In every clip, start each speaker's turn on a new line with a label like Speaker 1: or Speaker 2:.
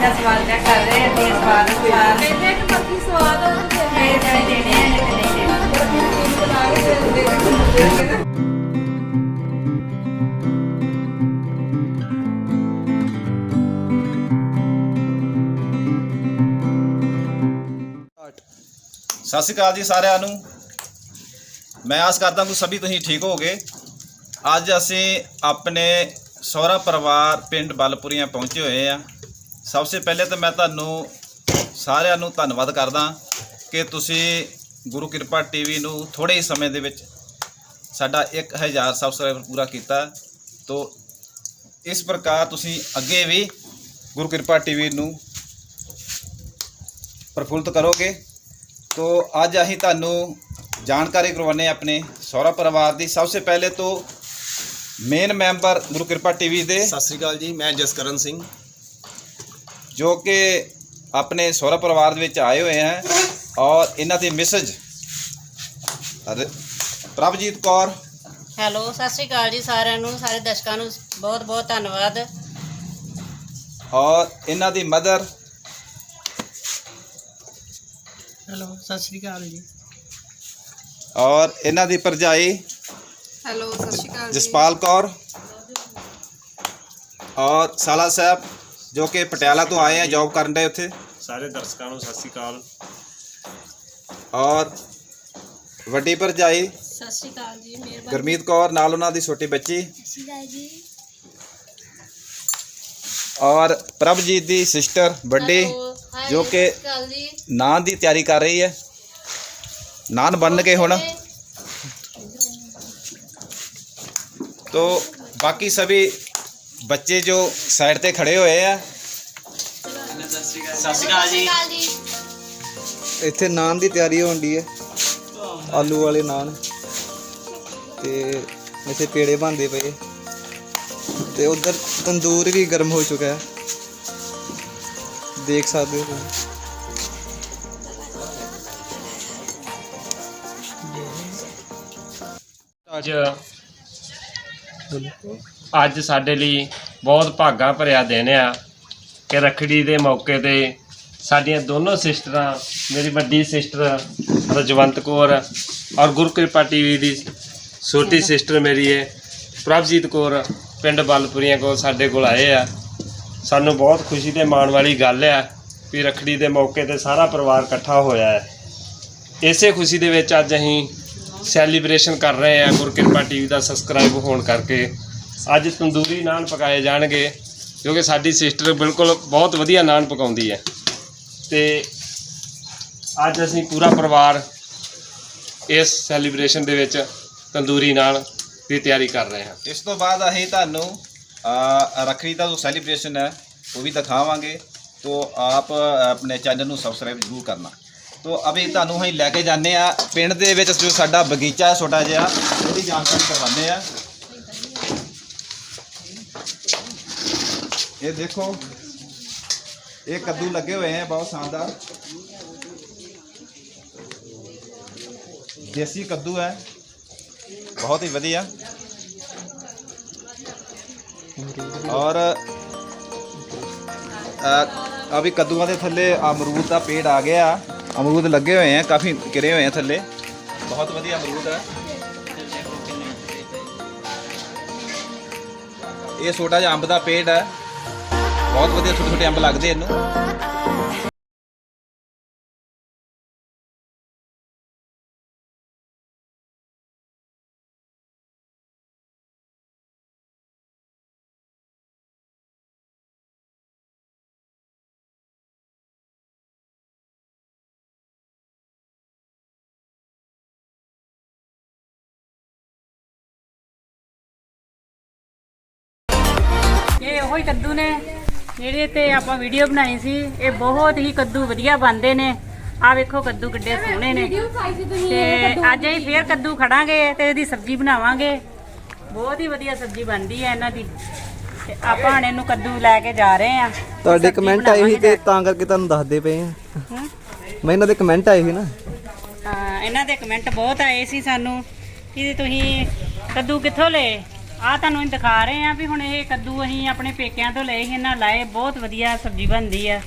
Speaker 1: ਪਹਿਲਾਂ ਬਰਫੀ ਦਾ ਸਵਾਲ ਚੈੱਕ ਕਰ ਰਹੇ ਆ ਤੇ ਸਵਾਦ ਸਵਾਦ
Speaker 2: ਕਹਿੰਦੇ ਕਿ ਬਾਕੀ ਸਵਾਦ ਆ ਤੇ
Speaker 1: ਇਹ ਜਿਹੜੇ ਦੇਣੇ ਆ ਇਹ ਨਹੀਂ ਦੇਣੇ
Speaker 2: ਬਣਾ ਕੇ ਦੇ ਦੇ।
Speaker 3: ਸਤਿ ਸ਼੍ਰੀ ਅਕਾਲ ਜੀ ਸਾਰਿਆਂ ਨੂੰ। ਮੈਂ ਆਸ ਕਰਦਾ ਕਿ ਸਭੀ ਤੁਸੀਂ ਠੀਕ ਹੋਗੇ ਅੱਜ ਅਸੀਂ ਆਪਣੇ ਸਹੁਰਾ ਪਰਿਵਾਰ ਪਿੰਡ ਬਲਪੁਰੀਆਂ ਪਹੁੰਚੇ ਹੋਏ ਆ। ਸਭ ਤੋਂ ਪਹਿਲੇ ਤਾਂ ਮੈਂ ਤੁਹਾਨੂੰ ਸਾਰਿਆਂ ਨੂੰ ਧੰਨਵਾਦ ਕਰਦਾ ਕਿ ਤੁਸੀਂ ਗੁਰੂ ਕਿਰਪਾ ਟੀਵੀ ਨੂੰ ਥੋੜੇ ਹੀ ਸਮੇਂ ਦੇ ਵਿੱਚ ਸਾਡਾ 1000 ਸਬਸਕ੍ਰਾਈਬਰ ਪੂਰਾ ਕੀਤਾ। ਤੋਂ ਇਸ ਪ੍ਰਕਾਰ ਤੁਸੀਂ ਅੱਗੇ ਵੀ ਗੁਰੂ ਕਿਰਪਾ ਟੀਵੀ ਨੂੰ ਪ੍ਰਫੁੱਲਤ ਕਰੋਗੇ। ਤੋ ਅੱਜ ਅਸੀਂ ਤੁਹਾਨੂੰ ਜਾਣਕਾਰੀ ਕਰਵਾਉਣੇ ਆਪਣੇ ਸਹੁਰਾ ਪਰਿਵਾਰ ਦੀ। ਸਭ ਤੋਂ ਪਹਿਲੇ ਤੋਂ ਮੇਨ ਮੈਂਬਰ ਗੁਰੂ ਕਿਰਪਾ ਟੀਵੀ ਦੇ।
Speaker 4: ਸਤਿ ਸ੍ਰੀ ਅਕਾਲ ਜੀ, ਮੈਂ ਜਸਕਰਨ ਸਿੰਘ।
Speaker 3: ਜੋ ਕਿ ਆਪਣੇ ਸਹੁਰਾ ਪਰਿਵਾਰ ਦੇ ਵਿੱਚ ਆਏ ਹੋਏ ਹਨ ਔਰ ਇਹਨਾਂ ਦੀ ਮਿਸਜ ਪ੍ਰਭਜੀਤ ਕੌਰ।
Speaker 1: ਹੈਲੋ ਸਤਿ ਸ਼੍ਰੀ ਅਕਾਲ ਜੀ ਸਾਰਿਆਂ ਨੂੰ ਸਾਰੇ ਦਰਸ਼ਕਾਂ ਨੂੰ ਬਹੁਤ ਬਹੁਤ ਧੰਨਵਾਦ।
Speaker 3: ਔਰ ਇਹਨਾਂ ਦੀ ਮਦਰ
Speaker 4: ਹੈਲੋ ਸਤਿ ਸ੍ਰੀ ਅਕਾਲ ਜੀ।
Speaker 3: ਔਰ ਇਹਨਾਂ ਦੀ ਭਰਜਾਈ
Speaker 2: ਹੈਲੋ ਸਤਿ ਸ਼੍ਰੀ ਅਕਾਲ
Speaker 3: ਜਸਪਾਲ ਕੌਰ। ਔਰ ਸਾਲਾ ਸਾਹਿਬ। ਜੋ ਕਿ ਪਟਿਆਲਾ ਤੋਂ ਆਏ ਆ ਜੌਬ ਕਰਨ ਦੇ ਉੱਥੇ
Speaker 4: ਸਾਰੇ ਦਰਸ਼ਕਾਂ ਨੂੰ ਸਤਿ ਸ੍ਰੀ ਅਕਾਲ
Speaker 3: ਔਰ ਵੱਡੀ ਭਰਜਾਈ
Speaker 2: ਸਤਿ ਸ਼੍ਰੀ ਅਕਾਲ ਜੀ ਮਿਹਰਬਾਨੀ
Speaker 3: ਗੁਰਮੀਤ ਕੌਰ ਨਾਲ ਉਹਨਾਂ ਦੀ ਛੋਟੀ ਬੱਚੀ ਔਰ ਪ੍ਰਭਜੀਤ ਦੀ ਸਿਸਟਰ ਵੱਡੀ ਜੋ ਕਿ ਨਾਨ ਦੀ ਤਿਆਰੀ ਕਰ ਰਹੀ ਹੈ ਨਾਨ ਬਣ ਕੇ ਹੁਣ तो बाकी सभी ਬੱਚੇ ਜੋ ਸਾਈਡ ਤੇ ਖੜੇ ਹੋਏ ਆ। ਸਤਿ ਸ਼੍ਰੀ ਅਕਾਲ ਜੀ।
Speaker 5: ਇੱਥੇ ਨਾਨ ਦੀ ਤਿਆਰੀ ਹੋਣ ਦੀ ਹੈ। ਆਲੂ ਵਾਲੇ ਨਾਨ। ਤੇ ਇੱਥੇ ਪੇੜੇ ਬਣਦੇ ਪਏ। ਤੇ ਉਧਰ ਤੰਦੂਰ ਵੀ ਗਰਮ ਹੋ ਚੁੱਕਾ ਹੈ। ਦੇਖ ਸਕਦੇ ਹੋ
Speaker 6: ਅੱਜ ਅੱਜ ਸਾਡੇ ਲਈ ਬਹੁਤ ਭਾਗਾ ਭਰਿਆ ਦਿਨ ਆ ਕਿ ਰੱਖੜੀ ਦੇ ਮੌਕੇ ਤੇ ਸਾਡੀਆਂ ਦੋਨੋਂ ਸਿਸਟਰਾਂ, ਮੇਰੀ ਵੱਡੀ ਸਿਸਟਰ ਰਜਵੰਤ ਕੌਰ ਔਰ ਗੁਰਕਿਰਪਾ ਟੀਵੀ ਦੀ ਛੋਟੀ ਸਿਸਟਰ ਮੇਰੀ ਹੈ ਪ੍ਰਭਜੀਤ ਕੌਰ ਪਿੰਡ ਬਲਪੁਰੀਆਂ ਕੋਲ ਸਾਡੇ ਕੋਲ ਆਏ ਆ। ਸਾਨੂੰ ਬਹੁਤ ਖੁਸ਼ੀ ਤੇ ਮਾਣ ਵਾਲੀ ਗੱਲ ਆ ਵੀ ਰੱਖੜੀ ਦੇ ਮੌਕੇ ਤੇ ਸਾਰਾ ਪਰਿਵਾਰ ਇਕੱਠਾ ਹੋਇਆ ਹੈ। ਇਸੇ ਖੁਸ਼ੀ ਦੇ ਵਿੱਚ ਅੱਜ ਅਸੀਂ ਸੈਲੀਬ੍ਰੇਸ਼ਨ ਕਰ ਰਹੇ ਹਾਂ ਗੁਰਕਿਰਪਾ ਟੀਵੀ ਦਾ ਸਬਸਕ੍ਰਾਈਬ ਹੋਣ ਕਰਕੇ ਅੱਜ ਤੰਦੂਰੀ ਨਾਨ ਪਕਾਏ ਜਾਣਗੇ, ਕਿਉਂਕਿ ਸਾਡੀ ਸਿਸਟਰ ਬਿਲਕੁਲ ਬਹੁਤ ਵਧੀਆ ਨਾਨ ਪਕਾਉਂਦੀ ਹੈ। ਤੇ ਅੱਜ ਅਸੀਂ ਪੂਰਾ ਪਰਿਵਾਰ ਇਸ ਸੈਲੀਬ੍ਰੇਸ਼ਨ ਦੇ ਵਿੱਚ ਤੰਦੂਰੀ ਨਾਨ ਦੀ ਤਿਆਰੀ ਕਰ ਰਹੇ ਹਾਂ।
Speaker 3: ਇਸ ਤੋਂ ਬਾਅਦ ਅਸੀਂ ਤੁਹਾਨੂੰ ਰੱਖੜੀ ਦਾ ਜੋ ਸੈਲੀਬ੍ਰੇਸ਼ਨ ਹੈ, ਉਹ ਵੀ ਦਿਖਾਵਾਂਗੇ। तो ਆਪ ਆਪਣੇ ਚੈਨਲ ਨੂੰ ਸਬਸਕ੍ਰਾਈਬ ਜ਼ਰੂਰ ਕਰਨਾ। ਤੋ ਅਭੀ ਤੁਹਾਨੂੰ ਅਸੀਂ ਲੈ ਕੇ ਜਾਂਦੇ ਆ ਪਿੰਡ ਦੇ ਵਿੱਚ ਜੋ ਸਾਡਾ ਬਗੀਚਾ ਹੈ, ਛੋਟਾ ਜਿਹਾ, ਉਹਦੀ ਜਾਣਕਾਰੀ ਕਰਵਾਉਂਦੇ ਆ ਇਹ ਦੇਖੋ। ਇਹ ਕੱਦੂ ਲੱਗੇ ਹੋਏ ਹੈ ਬਹੁਤ ਸ਼ਾਨਦਾਰ। ਦੇਸੀ ਕੱਦੂ ਹੈ। ਬਹੁਤ ਹੀ ਵਧੀਆ। ਔਰ ਅ, ਅਭੀ ਕੱਦੂਆਂ ਦੇ ਥੱਲੇ ਅਮਰੂਦ ਦਾ ਪੇੜ ਆ ਗਿਆ। ਅਮਰੂਦ ਲੱਗੇ ਹੋਏ ਆ ਕਾਫੀ ਕਿਰੇ ਹੋਏ ਆ ਥੱਲੇ। ਬਹੁਤ ਵਧੀਆ ਅਮਰੂਦ ਹੈ। ਇਹ ਛੋਟਾ ਜਿਹਾ ਅੰਬ ਦਾ ਪੇੜ ਹੈ। ਬਹੁਤ ਵਧੀਆ ਛੋਟੇ ਛੋਟੇ ਅੰਬ ਲੱਗਦੇ ਇਹਨੂੰ।
Speaker 1: ਇਹ ਉਹੀ ਕੱਦੂ ਨੇ। ਜਿਹੜੇ ਤੇ ਆਪਾਂ ਵੀਡੀਓ ਬਣਾਈ ਸੀ ਇਹ ਬਹੁਤ ਹੀ ਕੱਦੂ ਵਧੀਆ ਬਣਦੇ ਨੇ। ਆ ਵੇਖੋ ਕੱਦੂ ਕਿੱਡੇ ਸੋਹਣੇ ਨੇ। ਤੇ ਅੱਜ ਅਸੀਂ ਫੇਰ ਕੱਦੂ ਖੜਾਂਗੇ ਤੇ ਇਹਦੀ ਸਬਜ਼ੀ ਬਣਾਵਾਂਗੇ। ਬਹੁਤ ਹੀ ਵਧੀਆ ਸਬਜ਼ੀ ਬਣਦੀ ਹੈ ਇਹਨਾਂ ਦੀ। ਤੇ ਆਪਾਂ ਹੁਣ ਇਹਨੂੰ ਕੱਦੂ ਲੈ ਕੇ ਜਾ ਰਹੇ ਆ
Speaker 5: ਤੁਹਾਡੇ ਕਮੈਂਟ ਆਏ ਸੀ ਤੇ ਤਾਂ ਕਰਕੇ ਤੁਹਾਨੂੰ ਦੱਸਦੇ ਪਏ ਆ ਮੈਂ ਇਹਨਾਂ ਦੇ ਕਮੈਂਟ ਆਏ ਸੀ ਨਾ।
Speaker 1: ਹਾਂ ਇਹਨਾਂ ਦੇ ਕਮੈਂਟ ਬਹੁਤ ਆਏ ਸੀ ਸਾਨੂੰ ਕਿ ਤੁਸੀਂ ਕੱਦੂ ਕਿੱਥੋਂ ਲਏ? ਆ ਤੁਹਾਨੂੰ ਦਿਖਾ ਰਹੇ ਆ ਵੀ ਹੁਣ ਇਹ ਕੱਦੂ ਅਸੀਂ ਆਪਣੇ ਪੇਕਿਆਂ ਤੋਂ ਲਏ ਸੀ, ਇਹਨਾਂ ਲਾਏ, ਬਹੁਤ ਵਧੀਆ ਸਬਜ਼ੀ ਬਣਦੀ ਆ।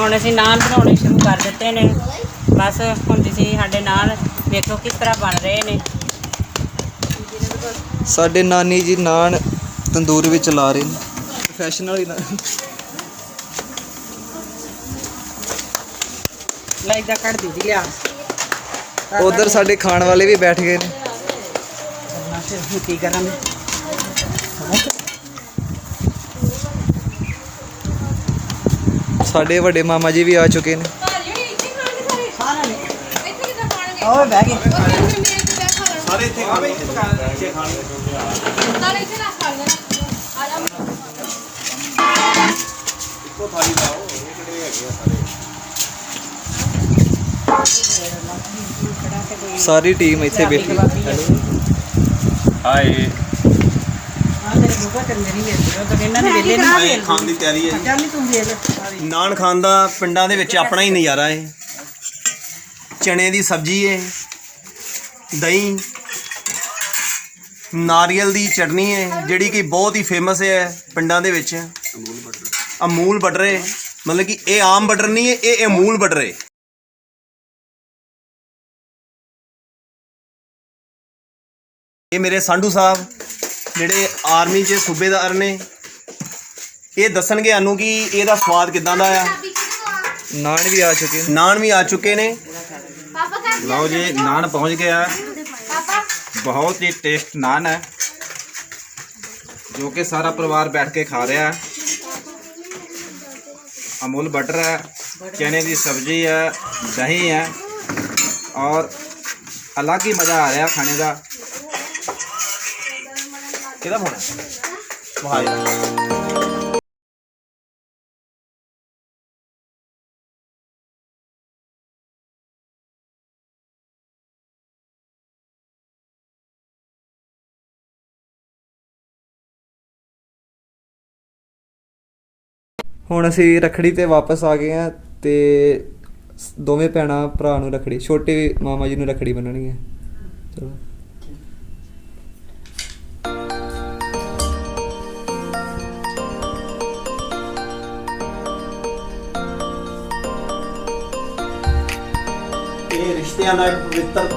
Speaker 1: ਹੁਣ ਅਸੀਂ ਨਾਨ ਬਣਾਉਣੇ ਸ਼ੁਰੂ ਕਰ ਦਿੱਤੇ ਨੇ। ਬਸ ਹੁਣ ਤੁਸੀਂ ਸਾਡੇ ਨਾਲ ਵੇਖੋ ਕਿਸ ਤਰ੍ਹਾਂ ਬਣ ਰਹੇ ਨੇ।
Speaker 5: ਸਾਡੇ ਨਾਨੀ ਜੀ ਨਾਨ ਤੰਦੂਰ ਵਿੱਚ ਲਾ ਰਹੇ ਨੇ। ਪ੍ਰੋਫੈਸ਼ਨਲ ਹੀ ਨਾ।
Speaker 1: ਲੈ ਦਾ ਕੱਢ ਦੀ ਲਿਆ।
Speaker 5: ਉਧਰ ਸਾਡੇ ਖਾਣ ਵਾਲੇ ਵੀ ਬੈਠ ਗਏ ਨੇ।
Speaker 1: ਕੀ ਕਰਾਂਗੇ?
Speaker 5: ਸਾਡੇ ਵੱਡੇ ਮਾਮਾ ਜੀ ਵੀ ਆ ਚੁੱਕੇ ਨੇ।
Speaker 2: ਓਏ ਬਹਿ ਗਏ। ਸਾਰੇ ਇੱਥੇ ਖਾ ਲੈਣੇ ਸਾਰੇ ਇੱਥੇ ਨਾ ਖਾ ਲੈਣਾ। ਆ ਜਾ।
Speaker 5: ਸਾਰੀ? ਟੀਮ ਇੱਥੇ ਬੈਠੀ ਹੈ।
Speaker 6: ਹਾਏ
Speaker 1: ਇਹਨਾਂ ਨੇ ਵੇਲੇ ਨਾ ਵੇਲ
Speaker 4: ਖਾਣ ਦੀ ਤਿਆਰੀ ਹੈ
Speaker 1: ਚੱਲ ਨੀ ਤੂੰ ਵੇਲ
Speaker 4: ਜੀ ਨਾਨ ਖਾਣ ਦਾ ਪਿੰਡਾਂ ਦੇ ਵਿੱਚ ਆਪਣਾ ਹੀ ਨਜ਼ਾਰਾ ਹੈ ਚਣੇ ਦੀ ਸਬਜ਼ੀ ਹੈ ਦਹੀਂ, ਨਾਰੀਅਲ ਦੀ ਚਟਨੀ ਹੈ ਜਿਹੜੀ ਕਿ ਬਹੁਤ ਹੀ ਫੇਮਸ ਹੈ ਪਿੰਡਾਂ ਦੇ ਵਿੱਚ। ਅਮੂਲ ਬਟਰ ਹੈ ਮਤਲਬ ਕਿ ਇਹ ਆਮ ਬਟਰ ਨਹੀਂ ਹੈ ਇਹ ਅਮੂਲ ਬਟਰ ਹੈ ਇਹ ਮੇਰੇ ਸੰਧੂ ਸਾਹਿਬ, ਜਿਹੜੇ ਆਰਮੀ 'ਚ ਸੂਬੇਦਾਰ ਨੇ ਇਹ ਦੱਸਣਗੇ ਸਾਨੂੰ ਕਿ ਇਹਦਾ ਸਵਾਦ ਕਿਦਾਂ ਦਾ ਆ?
Speaker 5: ਨਾਨ ਵੀ ਆ ਚੁੱਕੇ ਨੇ।
Speaker 4: ਨਾਨ ਵੀ ਆ ਚੁੱਕੇ ਨੇ।
Speaker 3: ਲਓ ਜੀ ਨਾਨ ਪਹੁੰਚ ਗਿਆ। ਬਹੁਤ ਹੀ ਟੇਸਟ ਨਾਨ ਹੈ ਜੋ ਕਿ ਸਾਰਾ ਪਰਿਵਾਰ ਬੈਠ ਕੇ ਖਾ ਰਿਹਾ ਹੈ। ਅਮੂਲ ਬਟਰ ਹੈ ਚਨੇ ਦੀ ਸਬਜ਼ੀ ਹੈ ਦਹੀਂ ਹੈ ਔਰ ਅਲੱਗ ਹੀ ਮਜ਼ਾ ਆ ਰਿਹਾ ਖਾਣੇ ਦਾ। ਕਿਹਦਾ ਫੋਨ ਹੈ?
Speaker 5: ਹੁਣ ਅਸੀਂ ਰਖੜੀ ਤੇ ਵਾਪਸ ਆ ਗਏ ਆ ਤੇ ਦੋਵੇਂ ਭੈਣਾਂ ਭਰਾ ਨੂੰ ਰਖੜੀ, ਛੋਟੇ ਮਾਮਾ ਜੀ ਨੂੰ ਰਖੜੀ ਬੰਨਣੀ ਹੈ। ਚਲੋ।
Speaker 4: ਇਹ ਰਿਸ਼ਤਿਆਂ ਦਾ ਇੱਕ ਪਵਿੱਤਰ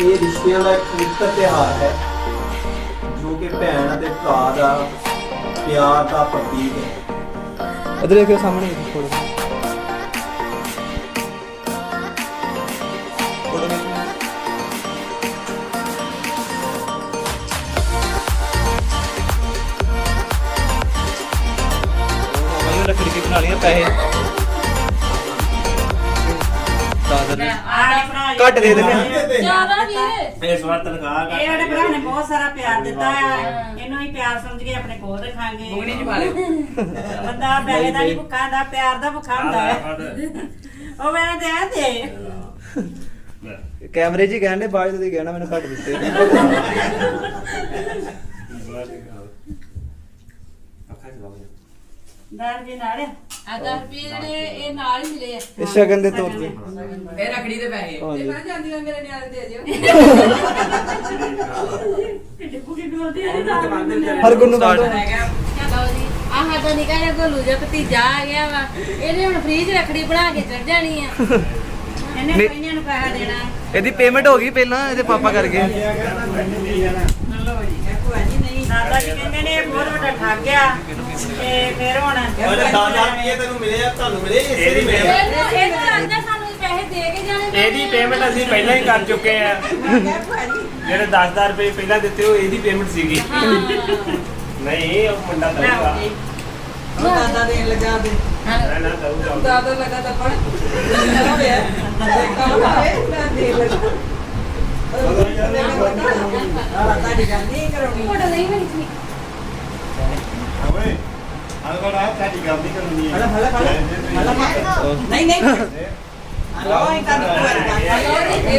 Speaker 4: ਇਹ ਰਿਸ਼ਤਿਆਂ ਦਾ ਇੱਕ ਪਵਿੱਤਰ ਤਿਉਹਾਰ ਹੈ। ਕਿ ਭੈਣ ਅਤੇ ਭਰਾ ਦਾ ਪਿਆਰ ਦਾ ਪ੍ਰਤੀਕ ਹੈ।
Speaker 5: ਇਧਰ ਦੇਖਿਓ ਸਾਹਮਣੇ ਥੋੜਾ ਘੱਟ ਦੇ ਦਿੰਦੇ ਆ
Speaker 7: ਜ਼ਿਆਦਾ ਵੀਰੇ।
Speaker 6: ਇਸ ਵਾਰ ਤਨਖਾਹ
Speaker 1: ਇਹ ਸਾਡੇ ਭਰਾ ਨੇ ਬਹੁਤ ਸਾਰਾ ਪਿਆਰ ਦਿੱਤਾ ਆ। ਇਹਨੂੰ ਹੀ ਪਿਆਰ ਸਮਝ ਕੇ ਆਪਣੇ ਕੋਲ ਰੱਖਾਂਗੇ। ਮੁਗਣੀ ਚ ਮਾਰੇ ਬੰਦਾ ਪੈਸੇ ਦਾ ਨਹੀਂ ਭੁੱਖਾ ਹੁੰਦਾ ਪਿਆਰ ਦਾ ਭੁੱਖਾ ਹੁੰਦਾ ਹੈ। ਉਹ ਮੈਂ ਤੇ ਆ ਤੇ
Speaker 5: ਕੈਮਰੇ 'ਚ ਹੀ ਕਹਿਣ ਦੇ ਬਾਅਦ ਤੁਸੀਂ ਕਹਿਣਾ ਮੈਨੂੰ ਘੱਟ ਦਿੱਤੇ।
Speaker 1: ਦਰ ਜੀ ਨਾਲ।
Speaker 7: ਆ 10 ਰੁਪਏ ਜਿਹੜੇ ਇਹ ਨਾਲ ਹੀ ਮਿਲੇ ਆ।
Speaker 5: ਇਹ ਸ਼ਗਨ ਦੇ ਤੌਰ ਤੇ।
Speaker 2: ਇਹ ਰੱਖੜੀ ਦੇ ਪੈਸੇ। ਤੇ ਮੈਂ ਜਾਂਦੀ ਹਾਂ ਮੇਰੇ ਨਿਆਣੇ ਦੇ ਦਿਓ।
Speaker 5: ਹਰ ਗੁਣ ਨੂੰ ਬੰਦੋ
Speaker 7: ਲਓ ਜੀ ਆ ਸਾਡਾ ਨਿੱਕਾ ਜਿਹਾ ਗੋਲੂ ਜਿਹਾ ਭਤੀਜਾ ਆ ਗਿਆ ਵਾ। ਇਹਨੇ ਹੁਣ ਫ੍ਰੀ 'ਚ ਰੱਖੜੀ ਬਣਾ ਕੇ ਚੜ ਜਾਣੀ ਆ।
Speaker 1: ਇਹਨੇ
Speaker 5: ਨਹੀਂ।
Speaker 1: ਕੋਈਆਂ ਨੂੰ ਪੈਸਾ ਦੇਣਾ।
Speaker 5: ਇਹਦੀ ਪੇਮੈਂਟ ਹੋ ਗਈ ਪਹਿਲਾਂ ਇਹਦੇ ਪਾਪਾ ਕਰਕੇ
Speaker 1: ਦਾਦਾ ਜੀ ਕਹਿੰਦੇ ਨੇ ਇਹ ਬਹੁਤ ਵੱਡਾ ਠੱਗ ਗਿਆ ਤੇ ਫਿਰ ਹੁਣ
Speaker 4: ਉਹਨੇ 10000 ਰੁਪਏ ਤੈਨੂੰ ਮਿਲੇ ਆ ਤੁਹਾਨੂੰ ਮਿਲੇ ਇਸੇ ਦੀ ਮਿਲੇ ਆ।
Speaker 7: ਇਹਨੂੰ ਇਹ ਤਾਂ ਲੱਗਦਾ ਸਾਨੂੰ ਪੈਸੇ ਦੇ ਕੇ ਜਾਣੇ ਪੈਣੇ
Speaker 6: ਇਹਦੀ ਪੇਮੈਂਟ ਅਸੀਂ ਪਹਿਲਾਂ ਹੀ ਕਰ ਚੁੱਕੇ ਆ। ਜਿਹੜੇ 10000 ਰੁਪਏ ਪਹਿਲਾਂ ਦਿੱਤੇ ਉਹ ਇਹਦੀ ਪੇਮੈਂਟ ਸੀਗੀ। ਨਹੀਂ ਉਹ ਮੁੰਡਾ ਦਊਗਾ।
Speaker 2: ਦਾਦਾ ਦੇਣ ਲੱਗਾ ਤੇ।
Speaker 6: ਨਾ ਨਾ ਦਊਗਾ।
Speaker 2: ਦਾਦਾ ਲੱਗਾ ਤਾਂ ਪੜ ਚਲੋ ਵੇ ਕੰਮ ਆਵੇ ਮੈਂ ਦੇ ਲੱਗਾ। ਦੀ ਗੱਲ ਨਹੀਂ ਕਰਾਉਣੀ।
Speaker 7: ਫੋਟੋ ਨਹੀਂ ਬਣੀ ਸੀ।
Speaker 2: ਹਲਾ ਨਹੀਂ ਨਹੀਂ ਹਲੋ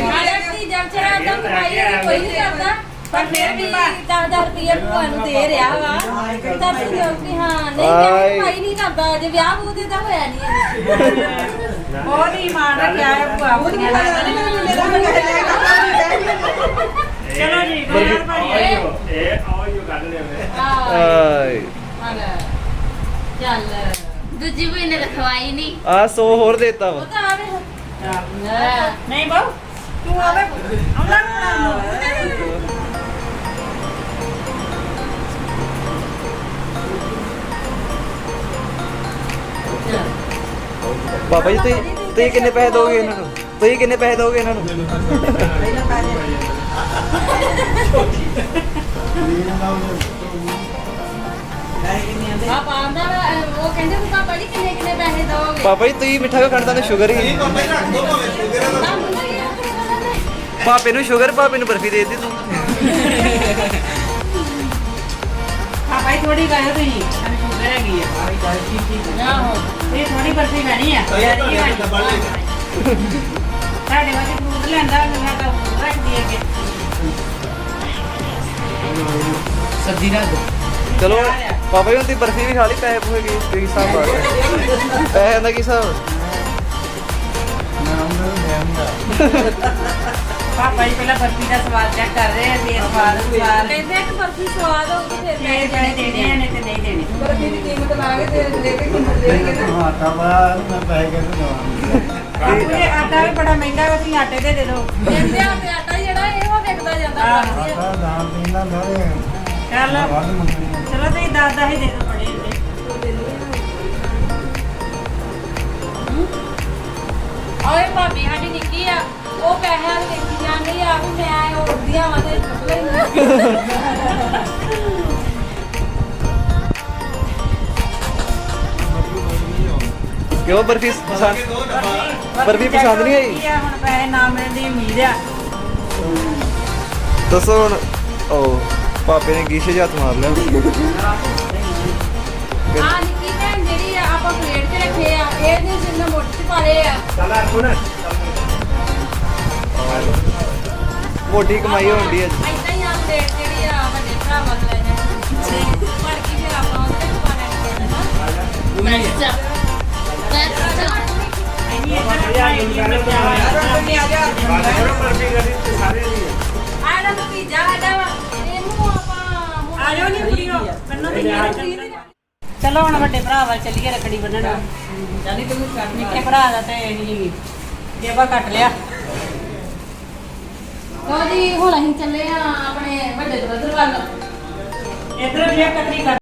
Speaker 7: ਮਾਰੇ ਇਹਦੀ ਕੋਈ ਨਹੀਂ ਕਰਦਾ ਪਰ ਫਿਰ ਵੀ 10000 ਰੁਪਏ ਭੂਆ ਨੂੰ ਦੇ ਰਿਹਾ ਵਾ ਤਾਂ ਵੀ ਕਿ ਹਾਂ ਨਹੀਂ
Speaker 5: ਹਾਏ।
Speaker 7: ਮੈਂ ਕਮਾਈ ਨਹੀਂ ਕਰਦਾ ਜੇ ਵਿਆਹ ਬੂ ਦੇ ਤਾਂ ਹੋਇਆ ਨਹੀਂ ਇਹਦੇ।
Speaker 1: ਬਹੁਤ ਹੀ ਮਾਣ ਰੱਖਿਆ ਹੈ ਭੂਆ ਭੂਆ ਚਲੋ ਜੀ ਗੁਰਦਾਰ ਭਾਈ
Speaker 6: ਇਹ ਆਓ ਯੋ ਕੱਢ ਲਿਆ ਮੈਂ
Speaker 7: ਹਾਂ
Speaker 5: ਆਏ
Speaker 7: ਆ ਲੈ। ਚੱਲ ਦੂਜੀ ਵੀ ਨੇ ਰਖਵਾਈ ਨਹੀਂ।
Speaker 5: ਆ 100 ਹੋਰ ਦੇਤਾ
Speaker 7: ਉਹ
Speaker 5: ਵਾ
Speaker 7: ਤਾਂ ਆਵੇ।
Speaker 1: ਨਹੀਂ ਬਾਉ ਤੂੰ ਆਵੇ। ਆਉਂਦਾ ਨੂੰ
Speaker 5: ਬਾਬਾ ਜੀ ਤੁਸੀਂ ਤੁਸੀਂ ਕਿੰਨੇ ਪੈਸੇ ਦੋਗੇ ਇਹਨਾਂ ਨੂੰ? ਤੁਸੀਂ ਕਿੰਨੇ ਪੈਸੇ ਦੋਗੇ ਇਹਨਾਂ ਨੂੰ?
Speaker 7: ਵਾ, ਅਹ ਉਹ ਕਹਿੰਦੇ ਵੀ ਪਾਪਾ ਜੀ ਕਿੰਨੇ ਕਿੰਨੇ ਪੈਸੇ ਦੋਗੇ
Speaker 5: ਬਾਬਾ ਜੀ ਤੁਸੀਂ ਮਿੱਠਾ ਕਿਉਂ ਖਾਂਦਾ ਨੇ ਸ਼ੂਗਰ ਹੀ।
Speaker 4: ਪਾਪਾ ਜੀ ਰੱਖ ਦੋ ਭਾਵੇਂ ਸ਼ੂਗਰ ਹੈ ਤਾਂ।
Speaker 5: ਪਾਪੇ ਨੂੰ ਸ਼ੂਗਰ ਪਾਪੇ ਨੂੰ ਬਰਫੀ ਦੇ ਦਿੱਤੀ ਤੂੰ।
Speaker 1: ਹਾਂ ਭਾਈ ਥੋੜੀ ਗਾਇਓ ਤੁਸੀਂ ਸ਼ੂਗਰ ਹੈਗੀ ਆ ਆਹ ਗੱਲ ਠੀਕ
Speaker 7: ਆਹੋ।
Speaker 1: ਇਹ ਥੋੜੀ ਬਰਫੀ ਖਾਣੀ ਆ। ਸਾਡੇ ਵਾਸਤੇ ਫਰੂਟ ਲੈਂਦਾ ਮੈਂ ਤਾਂ ਰੱਖ ਦਈਏ ਕਿ
Speaker 2: ਸਬਜ਼ੀ ਰੱਖ
Speaker 5: ਚਲੋ ਪਾਪਾ ਜੀ ਹੁਣ ਤੁਸੀਂ ਬਰਫੀ ਵੀ ਖਾ ਲਈ ਪੈਸੇ ਪੂਏ ਕੀ? ਕੀ ਹਿਸਾਬ ਆ ਪੈਸੇ ਦਾ ਕੀ ਹਿਸਾਬ?
Speaker 1: ਪਾਪਾ ਜੀ ਪਹਿਲਾਂ ਬਰਫੀ ਦਾ ਸਵਾਦ ਚੈੱਕ ਕਰ ਰਹੇ ਆ ਵੀ ਇਹ ਸਵਾਦ ਸਵਾਦ
Speaker 7: ਕਹਿੰਦੇ ਕਿ ਬਰਫੀ ਸਵਾਦ ਹੋਊਗੀ ਫਿਰ
Speaker 1: ਇਹ ਜਿਹੜੇ ਦੇਣੇ ਆ ਨੇ ਤੇ ਨਹੀਂ ਦੇਣੇ।
Speaker 2: ਬਰਫੀ ਦੀ ਕੀਮਤ ਲਾ ਕੇ ਤੇ ਲੈ ਕੇ ਕੀਮਤ ਦੇਣਗੇ ਨਾ
Speaker 1: ਬਾਪੂ ਜੀ ਆਟਾ ਵੀ ਬੜਾ ਮਹਿੰਗਾ ਵਾ ਤੁਸੀਂ ਆਟੇ ਦੇ ਦੇ ਦਿਓ।
Speaker 7: ਕਹਿੰਦੇ ਆ ਤੇ ਆਟਾ ਜਿਹੜਾ ਇਹ ਉਹ ਵਿਕਦਾ ਜਾਂਦਾ। ਬਾਕੀ
Speaker 1: ਚੱਲ। ਚਲੋ ਤੁਸੀਂ ਦਸ ਦਸ ਹੀ ਦੇ ਦਿਓ ਬੜੇ।
Speaker 7: ਓਏ ਭਾਬੀ ਸਾਡੀ ਨਿੱਕੀ ਆ। ਉਹ ਪੈਸੇ ਵਾਲੀ ਵੇਖੀ ਜਾਂਦੀ ਆ ਵੀ ਮੈਂ ਉੱਡਦੀਆਂ ਵਾਂ ਤੇ ਲੈਂਦੀ
Speaker 5: ਕਿਉਂ ਬਰਫੀ ਪਸੰਦ ਬਰਫੀ ਪਸੰਦ ਨਹੀਂ ਆਈ?
Speaker 1: ਹੁਣ ਪੈਸੇ ਨਾ ਮਿਲਣ ਦੀ ਉਮੀਦ ਆ।
Speaker 5: ਦੱਸੋ ਹੁਣ ਓ ਪਾਪੇ ਨੇ ਗੀਸ਼ੇ ਹੱਥ ਮਾਰ ਲਿਆ।
Speaker 7: ਆ ਨਿੱਕੀ ਭੈਣ ਜਿਹੜੀ ਆ ਆਪਾਂ ਪਲੇਟ 'ਚ ਰੱਖੇ ਆ ਇਹ ਨਹੀਂ ਜਿੰਨਾ ਮੋਟੇ 'ਚ ਪਾਲੇ ਆ।
Speaker 6: ਚੱਲ ਆ ਹੁਣ
Speaker 5: ਮੋਟੀ ਕਮਾਈ ਹੋਣੀ ਅੱਜ।
Speaker 7: ਏਦਾਂ ਹੀ ਆ ਪਲੇਟ ਜਿਹੜੀ ਆ ਵੱਡੇ ਭਰਾਵਾਂ ਨੂੰ ਲੈ ਜਾਣੀ। ਪਰ ਕੀ ਫਿਰ ਆਪਾਂ ਉਹਦੇ ਵਿੱਚ ਪਾ ਲੈਣੀ ਹੈ
Speaker 2: ਰੋਟੀ ਆ। ਜਾ
Speaker 6: ਤੇ ਨਹੀਂ
Speaker 7: ਆ। ਨਾ ਭਤੀਜਾ ਸਾਡਾ ਵਾ। ਇਹਨੂੰ ਆਪਾਂ ਹੁਣ
Speaker 1: ਆ ਜਾਓ ਨੀ ਕੁੜੀਓ ਮੈਨੂੰ ਨਹੀਂ ਚਲੋ ਹੁਣ ਵੱਡੇ ਭਰਾ ਵੱਲ ਚੱਲੀਏ ਰੱਖੜੀ ਬੰਨਣ।
Speaker 2: ਜਾਨੀ
Speaker 1: ਨਿੱਕੇ ਭਰਾ ਦਾ ਤੇ ਜੇਬਾ ਕੱਟ ਲਿਆ।
Speaker 7: ਲਓ ਜੀ ਹੁਣ ਅਸੀਂ ਚੱਲੇ ਆ ਆਪਣੇ ਵੱਡੇ ਬ੍ਰਦਰ ਵੱਲ।
Speaker 1: ਇਧਰ ਵੀ ਕਤਰੀ ਕਰ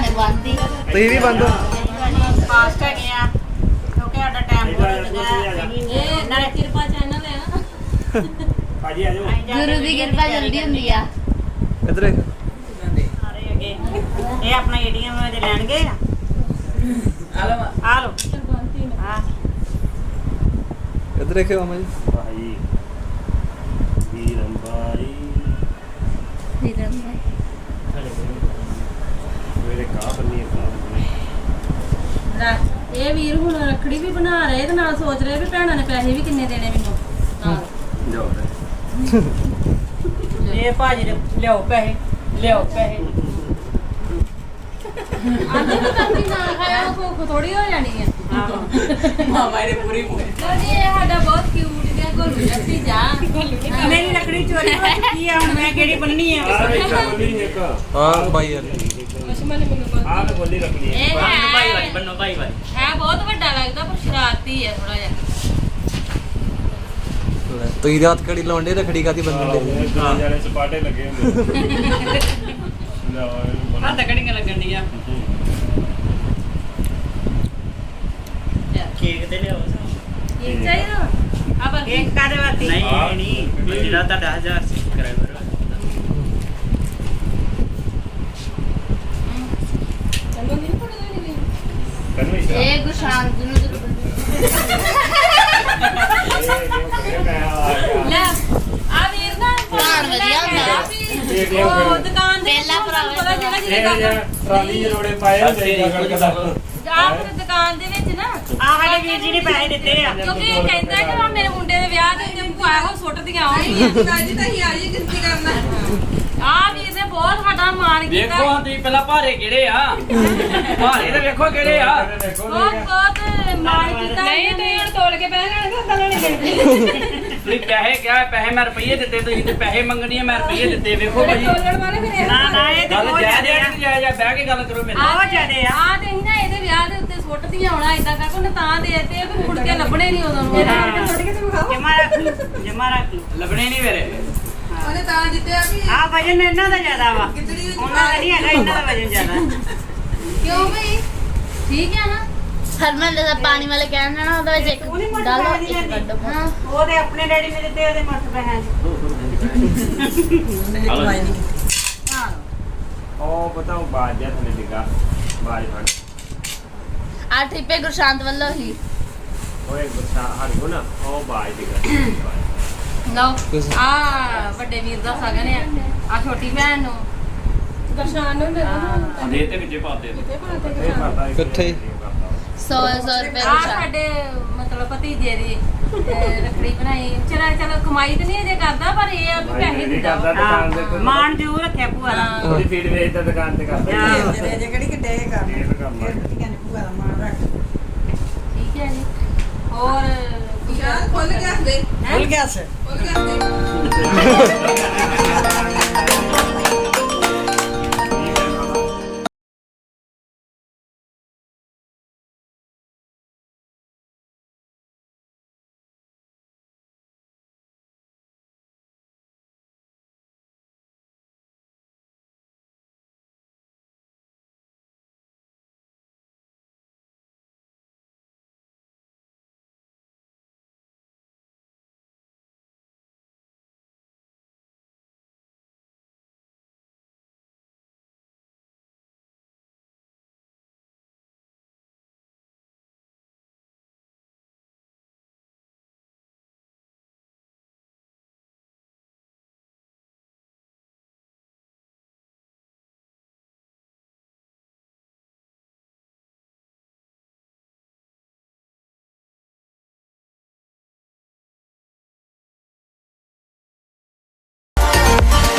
Speaker 7: ਨੇ ਬੰਦੀ
Speaker 5: ਤੁਸੀਂ ਵੀ ਬੰਦ
Speaker 1: ਫਾਸਟ ਹੈਗੇ ਆ ਕਿਉਂਕਿ ਸਾਡਾ ਟਾਈਮ ਬਹੁਤ ਲੱਗਾ।
Speaker 7: ਇਹ ਨਾਲੇ ਕਿਰਪਾ ਚੈਨਲ ਹੈ ਨਾ
Speaker 6: ਭਾਜੀ ਆ ਜਾਓ।
Speaker 7: ਗੁਰੂ ਦੀ ਕਿਰਪਾ ਜਲਦੀ ਹੁੰਦੀ ਆ।
Speaker 5: ਇਧਰ
Speaker 1: ਇਹ ਆਪਣਾ ਏਟੀਐਮ ਦੇ ਲੈਣਗੇ? ਆ ਲਓ। ਆ ਲਓ। ਹਾਂ।
Speaker 5: ਇਧਰ ਦੇਖਿਓ ਮਾਮਾ ਜੀ।
Speaker 6: ਭਾਈ। ਵੀਰ ਅੰਬਾਰੀ ਕਾ ਬੰਨੀ। ਕਾ
Speaker 7: ਇਹ ਵੀਰ ਹੁਣ ਰੱਖੜੀ ਵੀ ਬਣਾ ਰਹੇ ਤੇ ਨਾਲ ਸੋਚ ਰਹੇ ਵੀ ਭੈਣਾਂ ਨੇ ਪੈਸੇ ਵੀ ਕਿੰਨੇ ਦੇਣੇ ਮੈਨੂੰ ਨਾਲ।
Speaker 6: ਜਾਓ
Speaker 1: ਇਹ ਭਾਜੀ ਦੇ ਲਿਆਓ ਪੈਸੇ ਲਿਆਓ ਪੈਸੇ।
Speaker 7: ਆਂਦੇ ਵੀ ਕੰਦੀ ਨਾ ਖਾਇਆ ਭੁੱਖ ਥੋੜੀ ਹੋ ਜਾਣੀ ਹੈ।
Speaker 2: ਮਾਮਾ ਇਹਨੇ ਪੂਰੀ ਮੂੰਹ
Speaker 7: ਕਹਿੰਦੀ ਇਹ ਸਾਡਾ ਬਹੁਤ ਕਿਊਟ ਜਿਹਾ ਗੋਲੂ ਜੱਸੀ ਜਾ।
Speaker 1: ਮੇਰੀ ਲੱਕੜੀ ਚੋਰੀ ਹੋ ਚੁੱਕੀ ਆ ਹੁਣ ਮੈਂ ਕਿਹੜੀ ਬੰਨਣੀ ਆ?
Speaker 6: ਆ ਇੱਕ ਬੋਲੀ ਇੱਕ।
Speaker 5: ਹਾਂ ਬਾਈ ਯਾਰ
Speaker 6: ਆ ਮੈਂ ਬੋਲੀ ਰੱਖਣੀ ਹੈ।
Speaker 7: ਇਹ ਹੈ। ਬੰਨੋ ਭਾਈ ਭਾਈ ਹੈ ਬਹੁਤ ਵੱਡਾ ਲੱਗਦਾ ਪਰ ਸ਼ਰਾਰਤੀ ਹੈ ਥੋੜਾ ਜਿਹਾ।
Speaker 5: ਤੁਸੀਂ ਰਾਤ ਕੜੀ ਲਾਉਂਦੇ ਰਖੜੀ ਕਾਦੀ ਬੰਨਣ ਦੇ
Speaker 6: ਗਾਂ ਜਾਣੇ ਸਪਾਟੇ ਲੱਗੇ ਹੁੰਦੇ ਬਣਾ
Speaker 1: ਤਕੜੀਆਂ ਲੱਗਣ ਦੀਆਂ ਕੇਕ ਤੇ ਲਿਆਓ।
Speaker 7: ਇਹ ਚਾਹੀਦਾ? ਆ ਬਰਫੀ
Speaker 1: ਕੇਕ ਕਾਦੇ ਵਾਸਤੇ?
Speaker 6: ਨਹੀਂ ਨਹੀਂ। ਜਿਹੜਾ
Speaker 8: ਤੁਹਾਡਾ 1000 ਸਬਸਕ੍ਰਾਈਬਰ
Speaker 6: ਤੈਨੂੰ ਹੀ ਸ਼ਰਾਬ
Speaker 7: ਇਹ ਗੁਸ਼ਾਂਤ ਨੂੰ ਜਦੋਂ ਲੈ ਆ ਵੀਰ ਨਾ
Speaker 9: ਭਰਾ ਵਧੀਆ ਹੁੰਦਾ।
Speaker 6: ਇਹ ਕਿਉਂ
Speaker 7: ਉਹ? ਦੁਕਾਨ ਦੇ
Speaker 9: ਪਹਿਲਾ ਭਰਾ
Speaker 7: ਪਤਾ ਜਿਹੜਾ ਜਿਹੜੇ
Speaker 6: ਜਿਹੜਾ ਟਰਾਲੀ ਜਰੋੜੇ ਪਾਏ ਹੁੰਦੇ ਆ ਗੜਗਦਾ
Speaker 7: ਆਹ ਫਿਰ ਦੁਕਾਨ ਦੇ ਵਿੱਚ ਨਾ।
Speaker 1: ਆ ਸਾਡੇ ਵੀਰ ਜੀ ਨੇ ਪੈਸੇ ਦਿੱਤੇ ਆ।
Speaker 7: ਕਿਉਂਕਿ ਇਹ ਕਹਿੰਦਾ ਕਿ ਮੈਂ ਮੇਰੇ ਮੁੰਡੇ ਦੇ ਵਿਆਹ ਦੇ ਉੱਤੇ ਭੂਆ ਇਹੋ ਸੁੱਟਦੀਆਂ ਆਉਣਗੀਆਂ।
Speaker 2: ਰਾਜੀ ਤਾਂ ਹੀ ਆਈ ਗਿਣਤੀ ਕਰਨਾ।
Speaker 7: ਆ ਵੀਰ ਨੇ ਬਹੁਤ ਸਾਡਾ ਮਾਣ ਕੀਤਾ।
Speaker 8: ਵੇਖੋ ਹਾਂ ਤੁਸੀਂ ਪਹਿਲਾਂ ਭਾਰੇ ਕਿਹੜੇ ਆ? ਭਾਰੇ ਤੇ ਵੇਖੋ ਕਿਹੜੇ ਆ।
Speaker 7: ਬਹੁਤ ਬਹੁਤ ਮਾਣ ਕੀਤਾ ਨਹੀਂ ਤੇ ਹੁਣ ਤੋਲ ਕੇ ਬਹਿ ਜਾਣਗੇ ਤਾਂ ਨਹੀਂ
Speaker 8: ਤੁਸੀਂ ਪੈਸੇ ਕਿਹਾ ਪੈਸੇ ਮੈਂ ਰੁਪਈਏ ਦਿੱਤੇ ਤੁਸੀਂ ਤੇ ਪੈਸੇ ਮੰਗਣੀ ਮੈਂ ਰੁਪਈਏ ਦਿੱਤੇ ਵੇਖੋ ਭਾਜੀ
Speaker 7: ਤੋਲਣ ਵਾਲੇ ਫਿਰ
Speaker 1: ਨਾ ਨਾ ਇਹ ਤੇ
Speaker 8: ਗੱਲ
Speaker 1: ਬਹੁਤ ਜ਼ਿਆਦੇ ਆ
Speaker 8: ਆ। ਬਹਿ ਕੇ ਗੱਲ ਕਰੋ ਮੇਰੇ ਨਾਲ।
Speaker 1: ਬਹੁਤ ਜ਼ਿਆਦੇ ਆ।
Speaker 7: ਆ ਤੇ ਹੀ ਨਾ ਇਹਦੇ ਵਿਆਹ ਦੇ ਉੱਤੇ ਸੁੱਟਦੀਆਂ ਆਉਣਾ ਇਦਾਂ ਕਰਕੇ ਉਹਨੇ ਤਾਂ ਦੇ ਦਿੱਤੇ ਵੀ ਮੁੜ ਕੇ ਲੱਭਣੇ ਨਹੀਂ ਉਦੋਂ ਨੂੰ।
Speaker 1: ਜਮਾ ਰੱਖ ਜਮਾ ਰੱਖ
Speaker 8: ਲੱਭਣੇ ਨਹੀਂ ਮੇਰੇ।
Speaker 2: ਉਹਨੇ ਤਾਂ ਜਿੱਤਿਆ ਵੀ।
Speaker 1: ਆ ਵਜਨ ਇਹਨਾਂ ਦਾ ਜ਼ਿਆਦਾ ਵਾ।
Speaker 2: ਵਿੱਚ
Speaker 1: ਉਹਨਾਂ ਦਾ ਨਹੀਂ ਹੈਗਾ ਇਹਨਾਂ ਦਾ ਵਜਨ ਜ਼ਿਆਦਾ।
Speaker 7: ਕਿਉਂ ਬਈ? ਠੀਕ ਹੈ ਨਾ?
Speaker 9: ਹਰਮਨ ਦਾ ਪਾਣੀ ਵਾਲੇ ਕਹਿਣ ਨਾ ਉਹਦੇ ਵਿੱਚ
Speaker 1: ਉਹ
Speaker 9: ਇੱਕ
Speaker 1: ਮੋਟਰ
Speaker 9: ਡਾਲੋ
Speaker 1: ਪਾਣੀ
Speaker 9: ਇੱਕ। ਕੱਢੋ।
Speaker 7: ਹਾਂ।
Speaker 1: ਉਹਦੇ ਆਪਣੇ ਡੈਡੀ ਨੇ ਦਿੱਤੇ ਉਹਦੇ ਮੱਠ ਪੈਸੇ।
Speaker 2: ਕਮਾਈ ਨਹੀਂ
Speaker 6: ਉਹ ਪਤਾ ਉਹ ਬਾਜ ਜਿਹਾ ਥੱਲੇ ਡਿੱਗਾ। ਬਾਜ ਫੜ।
Speaker 9: ਆ ਟ੍ਰਿਪੇ ਗੁਰਸ਼ਾਂਤ ਵੱਲੋਂ ਹੀ।
Speaker 6: ਓਏ ਗੁੱਸਾ ਹਟ ਗੋ ਨਾ ਉਹ ਬਾਜ ਡਿੱਗਾ।
Speaker 7: ਲਓ। ਆ ਵੱਡੇ ਵੀਰ ਦਾ ਸਗਨ ਆ। ਆ ਛੋਟੀ ਭੈਣ ਨੂੰ।
Speaker 2: ਗਰਸ਼ਾਨ ਨੂੰ ਦੇ ਦੋ।
Speaker 8: ਦੇ ਤੇ ਵਿੱਚੇ ਪਾ ਦੇ।
Speaker 6: ਕਰਦਾ
Speaker 5: ਕਿੱਥੇ?
Speaker 9: 100 100 ਰੁਪਏ
Speaker 7: ਆ ਸਾਡੇ ਮਤਲਬ ਭਤੀਜੇ ਦੀ ਰੱਖੜੀ ਬਣਾਈ। ਚਲਾ ਚਲੋ ਕਮਾਈ ਤੇ ਨਹੀਂ ਅਜੇ ਕਰਦਾ ਪਰ ਇਹ ਆ ਵੀ ਪੈਸੇ ਦਿੰਦਾ
Speaker 6: ਕਰਦਾ ਤੇ
Speaker 1: ਮਾਣ ਜ਼ਰੂਰ ਰੱਖਿਆ ਭੂਆ ਦਾ।
Speaker 6: ਉਹਦੀ ਫੀਡ ਵੇਚਦਾ ਦੁਕਾਨ ਤੇ ਕਰਦਾ।
Speaker 2: ਤੇਰੇ ਜੇ ਕਿਹੜੀ ਕਿੱਡੇ ਕਰ
Speaker 6: ਇਹ ਤਾਂ ਕੰਮ ਆ।
Speaker 2: ਕਿਹਨੇ ਭੂਆ ਦਾ ਮਾਣ ਰੱਖ।
Speaker 7: ਠੀਕ ਹੈ ਜੀ। ਹੋਰ
Speaker 2: ਖੁੱਲ ਗਿਆ ਦੇ
Speaker 1: ਭੁੱਲ ਗਿਆ ਸੀ
Speaker 2: ਖੁੱਲ ਗਿਆ ਦੇ